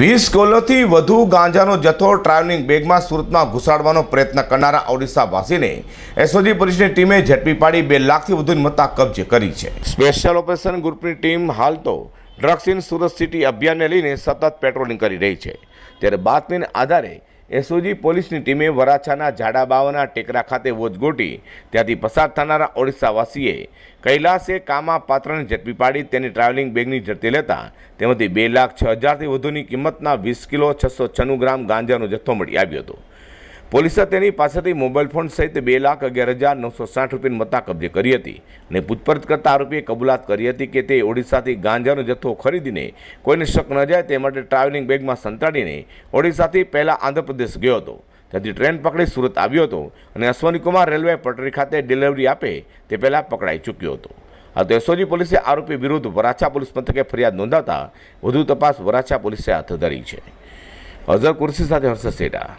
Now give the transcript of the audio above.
વીસ કિલોથી વધુ ગાંજાનો જથ્થો ટ્રાવેલિંગ બેગમાં સુરતમાં ઘુસાડવાનો પ્રયત્ન કરનારા ઓડિશાવાસીને એસઓજી પોલીસની ટીમે ઝડપી પાડી બે લાખથી વધુની મત્તા કબજે કરી છે. સ્પેશિયલ ઓપરેશન ગ્રુપની ટીમ હાલ તો ડ્રગ્સ ઇન સુરત સિટી અભિયાનને લઈને સતત પેટ્રોલિંગ કરી રહી છે. ત્યારે બાતમીને આધારે એસઓજી પોલીસની ટીમે વરાછાના ઝાડાબાવાના ટેકરા ખાતે વોચ ગોટી ત્યાંથી પસાર થનારા ઓડિશાવાસીએ કૈલાસે કામા પાત્રને ઝડપી પાડી તેની ટ્રાવેલિંગ બેગની ઝડપી લેતા તેમાંથી બે લાખ છ હજારથી વધુની કિંમતના વીસ કિલો છસો છન્નું ગ્રામ ગાંજાનો જથ્થો મળી આવ્યો હતો. પોલીસે તેની પાસેથી મોબાઈલ ફોન સહિત બે લાખ અગિયાર હજાર નવસો સાઠ રૂપિયાની મત્તા કબજે કરી હતી અને પૂછપરછ કરતા આરોપીએ કબૂલાત કરી હતી કે તે ઓડિશાથી ગાંજાનો જથ્થો ખરીદીને કોઈને શક ન જાય તે માટે ટ્રાવેલિંગ બેગમાં સંતાડીને ઓડિશાથી પહેલાં આંધ્રપ્રદેશ ગયો હતો. ત્યાંથી ટ્રેન પકડી સુરત આવ્યો હતો અને અશ્વનીકુમાર રેલવે પટરી ખાતે ડિલિવરી આપે તે પહેલાં પકડાઈ ચૂક્યો હતો. આ તો એસઓજી પોલીસે આરોપી વિરુદ્ધ વરાછા પોલીસ મથકે ફરિયાદ નોંધાતા વધુ તપાસ વરાછા પોલીસે હાથ ધરી છે. અઝર કુર્સી સાથે હર્ષ સેટા.